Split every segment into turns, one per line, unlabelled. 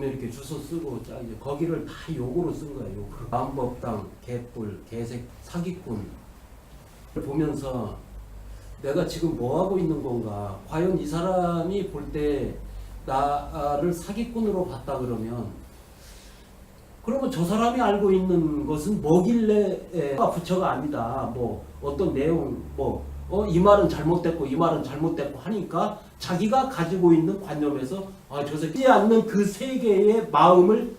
보면 이렇게 주소 쓰고 자 이제 거기를 다 요거로 쓴 거예요. 요거. 마음법당, 개뿔, 개색, 사기꾼 보면서 내가 지금 뭐 하고 있는 건가? 과연 이 사람이 볼 때 나를 사기꾼으로 봤다 그러면 그러면 저 사람이 알고 있는 것은 뭐길래 가 부처가 아니다. 뭐 어떤 내용 뭐 어, 이 말은 잘못됐고 이 말은 잘못됐고 하니까 자기가 가지고 있는 관념에서 아, 저 새끼 않는 그 세계의 마음을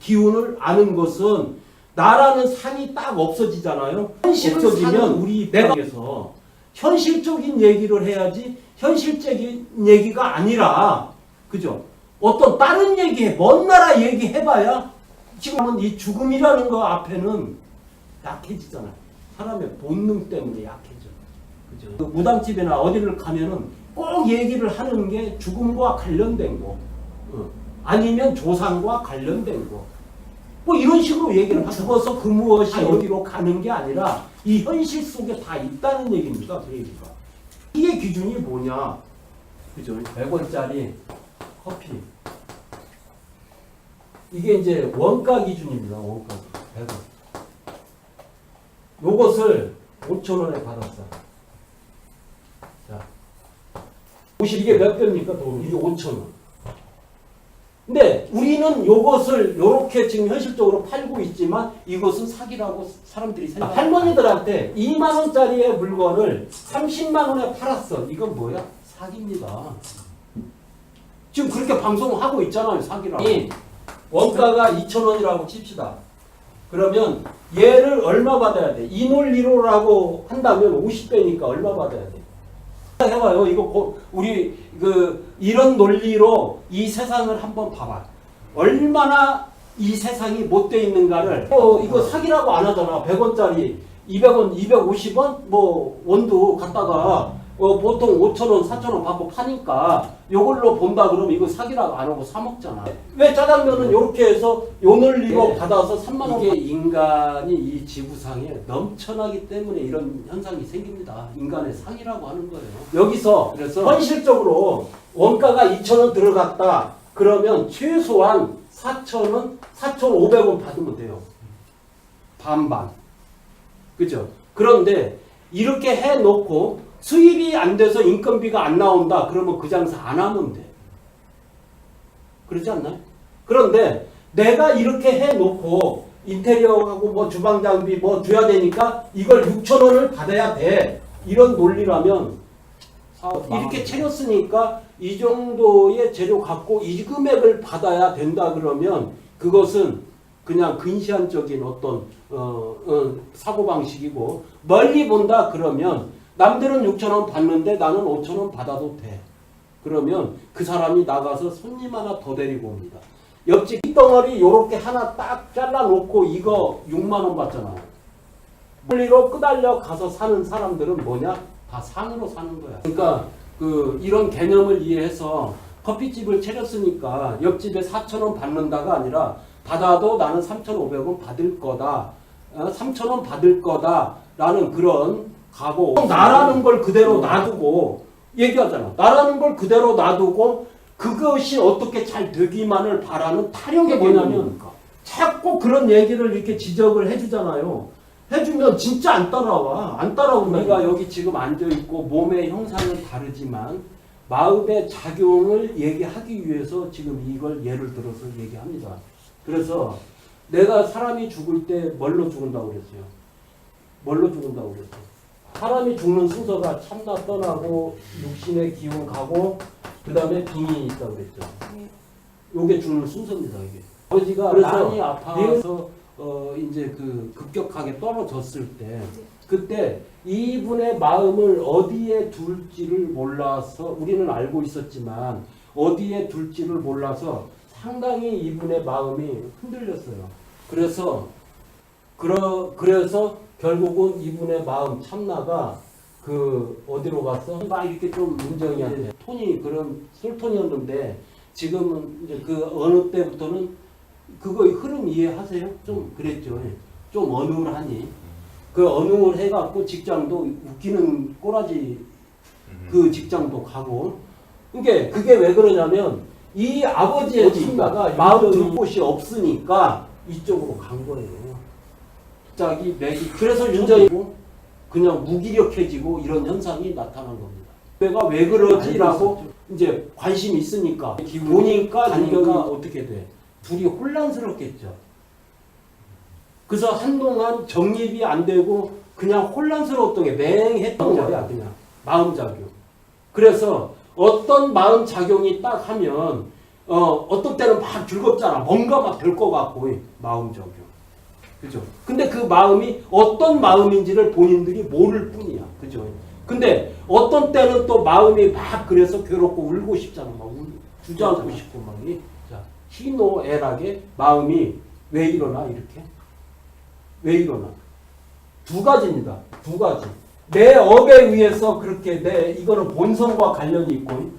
기운을 아는 것은 나라는 산이 딱 없어지잖아요. 없어지면 우리 내가에서 현실적인 얘기를 해야지 현실적인 얘기가 아니라 그죠? 어떤 다른 얘기해 먼 나라 얘기해봐야 지금은 이 죽음이라는 거 앞에는 약해지잖아요. 사람의 본능 때문에 약해져. 그죠? 그 무당집이나 어디를 가면은 꼭 얘기를 하는 게 죽음과 관련된 거, 어. 아니면 조상과 관련된 거. 뭐 이런 식으로 얘기를 하 죽어서 그 무엇이 어디로 가는 게 아니라 이 현실 속에 다 있다는 얘기입니다. 그 얘기가. 이게 기준이 뭐냐? 그죠? 100원짜리 커피. 이게 이제 원가 기준입니다. 원가 100원. 요것을 5천 원에 받았어. 자, 50 이게 몇 배입니까? 돈 이게 5천 원. 근데 우리는 요것을 요렇게 지금 현실적으로 팔고 있지만 이것은 사기라고 사람들이 생각. 할머니들한테 2만 원짜리의 물건을 30만 원에 팔았어. 이건 뭐야? 사기입니다. 지금 그렇게 방송하고 있잖아요. 사기라고. 이 원가가 2천 원이라고 칩시다. 그러면 얘를 얼마 받아야 돼? 이 논리로라고 한다면 50배니까 얼마 받아야 돼? 해봐요. 이거 고- 우리 그 이런 논리로 이 세상을 한번 봐봐. 얼마나 이 세상이 못돼 있는가를 어, 이거 사기라고 안 하잖아. 100원짜리 200원, 250원 뭐 원두 갖다가 어, 보통 5천원, 4천원 받고 파니까 요걸로 본다 그러면 이거 사기라고 안 하고 사 먹잖아. 왜 짜장면은 요렇게 해서 요 논리로
네.
받아서 3만 원 이게 인간이 이 지구상에 넘쳐나기 때문에 이런 현상이 생깁니다. 인간의 상이라고 하는 거예요. 여기서
그래서
현실적으로 원가가 2,000원 들어갔다. 그러면 최소한 4,000원, 4,500원 받으면 돼요. 반반. 그죠? 그런데 이렇게 해놓고 수입이 안 돼서 인건비가 안 나온다. 그러면 그 장사 안 하면 돼. 그렇지 않나요? 그런데 내가 이렇게 해놓고 인테리어하고 뭐 주방 장비 뭐 줘야 되니까 이걸 6천 원을 받아야 돼. 이런 논리라면 이렇게 차렸으니까 이 정도의 재료 갖고 이 금액을 받아야 된다 그러면 그것은 그냥 근시안적인 어떤 어, 어, 사고 방식이고 멀리 본다 그러면 남들은 6천 원 받는데 나는 5천 원 받아도 돼. 그러면 그 사람이 나가서 손님 하나 더 데리고 옵니다. 옆집 덩어리 요렇게 하나 딱 잘라놓고 이거 6만 원 받잖아. 물리로 끄달려 가서 사는 사람들은 뭐냐? 다 상으로 사는 거야. 그러니까 그 이런 개념을 이해해서 커피집을 차렸으니까 옆집에 4천 원 받는다가 아니라 받아도 나는 3,500원 받을 거다. 어, 3,000원 받을 거다라는 그런 각오. 나라는 걸 그대로 놔두고 얘기하잖아. 나라는 걸 그대로 놔두고 그것이 어떻게 잘 되기만을 바라는 타령이 뭐냐면 자꾸 그런 얘기를 이렇게 지적을 해주잖아요. 해주면 진짜 안 따라와. 안 따라온다. 우리가 여기 지금 앉아있고 몸의 형상은 다르지만 마음의 작용을 얘기하기 위해서 지금 이걸 예를 들어서 얘기합니다. 그래서 내가 사람이 죽을 때 뭘로 죽는다고 그랬어요? 뭘로 죽는다고 그랬어요? 사람이 죽는 순서가 참나 떠나고 육신의 기운 가고 그 다음에 빙이 있다고 그랬죠. 요게 죽는 순서입니다. 이게 아버지가 많이 아파서 어 이제 그 급격하게 떨어졌을 때 그때 이분의 마음을 어디에 둘지를 몰라서 우리는 알고 있었지만 어디에 둘지를 몰라서 상당히 이분의 마음이 흔들렸어요. 그래서 그러, 그래서 결국은 이분의 마음 참나가 그 어디로 갔어? 막 이렇게 좀 문정이한테 톤이 그런 술톤이었는데 지금은 이제 그 어느 때부터는 그거 흐름 이해하세요? 좀 그랬죠. 예. 좀 어눌하니 그 어눌 해갖고 직장도 웃기는 꼬라지 그 직장도 가고 그게 그게 왜 그러냐면 이 아버지의 친가가? 마음 둘 곳이 없으니까 이쪽으로 간 거예요. 자기 맥이 그래서 윤정이 그냥 무기력해지고 이런 현상이 나타난 겁니다. 내가 왜 그러지라고 이제 관심이 있으니까 보니까 가니까 어떻게 돼? 둘이 혼란스럽겠죠. 그래서 한동안 정립이 안 되고 그냥 혼란스러웠던 게 맹했던 거야 그냥 마음작용. 그래서 어떤 마음작용이 딱 하면 어, 어떤 때는 막 즐겁잖아. 뭔가 막 될 것 같고 마음작용. 그죠? 근데 그 마음이 어떤 마음인지를 본인들이 모를 뿐이야. 그죠? 근데 어떤 때는 또 마음이 막 그래서 괴롭고 울고 싶잖아. 막 울, 주저앉고 싶고 막. 이. 자, 희노애락의 마음이 왜 일어나 이렇게? 왜 일어나? 두 가지입니다. 두 가지. 내 업에 의해서 그렇게 내 이거는 본성과 관련이 있고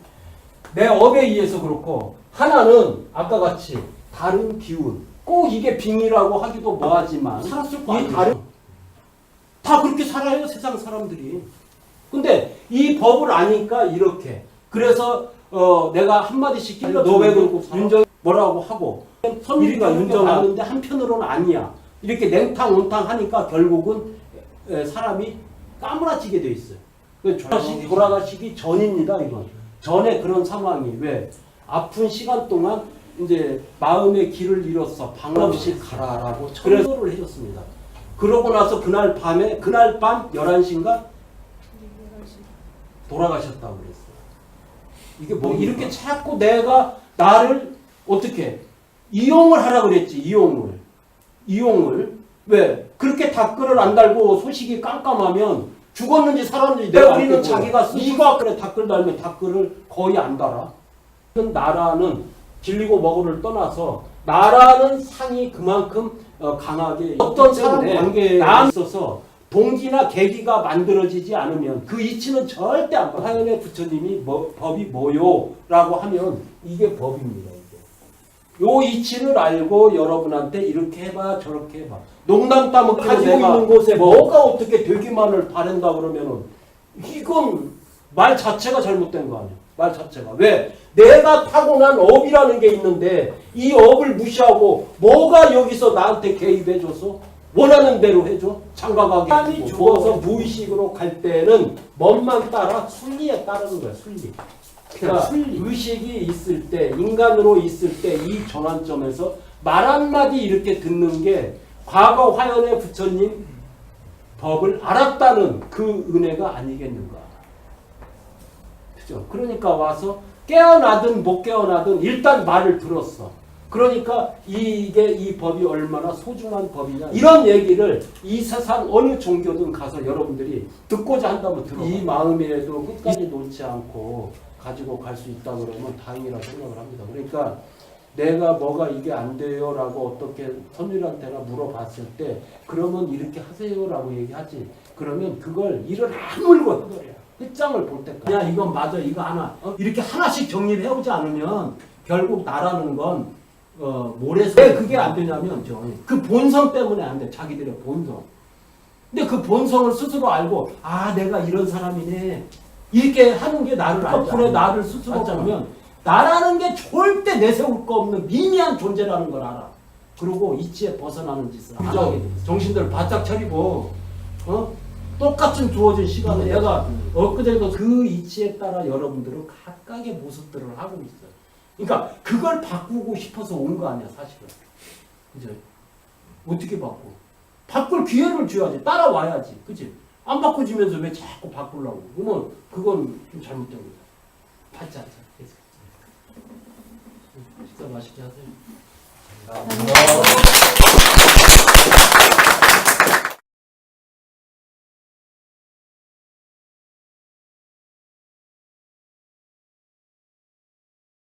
내 업에 의해서 그렇고 하나는 아까 같이 다른 기운. 꼭 이게 빙이라고 하기도 뭐하지만
살았을
이 다른 다 그렇게 살아요 세상 사람들이. 근데 이 법을 아니까 이렇게. 그래서 어 내가 한 마디씩 찔러 너왜 그러고 윤정 뭐라고 하고 선율이가 윤정 하는데 한편으로는 아니야. 이렇게 냉탕 온탕 하니까 결국은 에, 사람이 까무라지게 돼 있어요. 그 돌아가시, 돌아가시기 전입니다 이건. 전에 그런 상황이 왜 아픈 시간 동안 이제 마음의 길을 잃어서 방 없이 가라라고 천도를 해줬습니다. 그러고 나서 그날 밤에 그날 밤 11시인가? 돌아가셨다고 그랬어요. 이게 뭐 이렇게 자꾸 내가 나를 어떻게 이용을 하라 그랬지 이용을. 이용을. 왜? 그렇게 댓글을 안 달고 소식이 깜깜하면 죽었는지 살았는지 내가 우리는 자기가 스스로 그래 댓글 달면 댓글을 거의 안 달아. 나라는 길리고 먹으를 떠나서 나라는 상이 그만큼 어, 강하게 어떤 사람 관계에 있어서 동기나 계기가 만들어지지 않으면 그 이치는 절대 안 봐. 하연의 부처님이 뭐, 법이 뭐요 라고 하면 이게 법입니다. 이게. 요 이치를 알고 여러분한테 이렇게 해봐 저렇게 해봐. 농담 따먹 가지고 있는 곳에 뭐가 어떻게 되기만을 바란다 그러면은 이건 말 자체가 잘못된 거 아니야. 말 자체가. 왜? 내가 타고난 업이라는 게 있는데 이 업을 무시하고 뭐가 여기서 나한테 개입해줘서 원하는 대로 해줘? 장가가게 사람이 죽어서 무의식으로 갈 때는 뭔만 따라 순리에 따르는 거야 순리. 그러니까 의식이 있을 때 인간으로 있을 때 이 전환점에서 말 한마디 이렇게 듣는 게 과거 화연의 부처님 법을 알았다는 그 은혜가 아니겠는가 그죠. 그러니까 와서 깨어나든 못 깨어나든 일단 말을 들었어. 그러니까 이게 이 법이 얼마나 소중한 법이냐. 이런 얘기를 이 세상 어느 종교든 가서 여러분들이 듣고자 한다면 들어 이 마음이라도 끝까지 놓지 않고 가지고 갈 수 있다 그러면 다행이라고 생각을 합니다. 그러니까 내가 뭐가 이게 안 돼요라고 어떻게 선율한테나 물어봤을 때 그러면 이렇게 하세요라고 얘기하지. 그러면 그걸 이를 아물고 해버려 끝장을 볼 때까지 야 이건 맞아 이거 하나 어? 이렇게 하나씩 정립해 오지 않으면 결국 나라는 건 어, 모래서 왜 그게 안 되냐면 저, 그 본성 때문에 안 돼. 자기들의 본성. 근데 그 본성을 스스로 알고 아 내가 이런 사람이네 이렇게 하는 게 나를 거꾸로 나를 스스로 보면 나라는 게 절대 내세울 거 없는 미미한 존재라는 걸 알아. 그리고 이치에 벗어나는 짓을 안 하게 돼. 정신들 바짝 차리고 어? 똑같은 주어진 시간에 내가 엊그제도 그 이치에 따라 여러분들은 각각의 모습들을 하고 있어요. 그러니까 그걸 바꾸고 싶어서 온 거 아니야 사실은. 그죠? 어떻게 바꿔? 바꿀 기회를 줘야지. 따라와야지. 그치? 안 바꿔주면서 왜 자꾸 바꾸려고. 그러면 그건 좀 잘못된 거야. 받지 않자. 계속. 식사 맛있게 하세요.
감사합니다.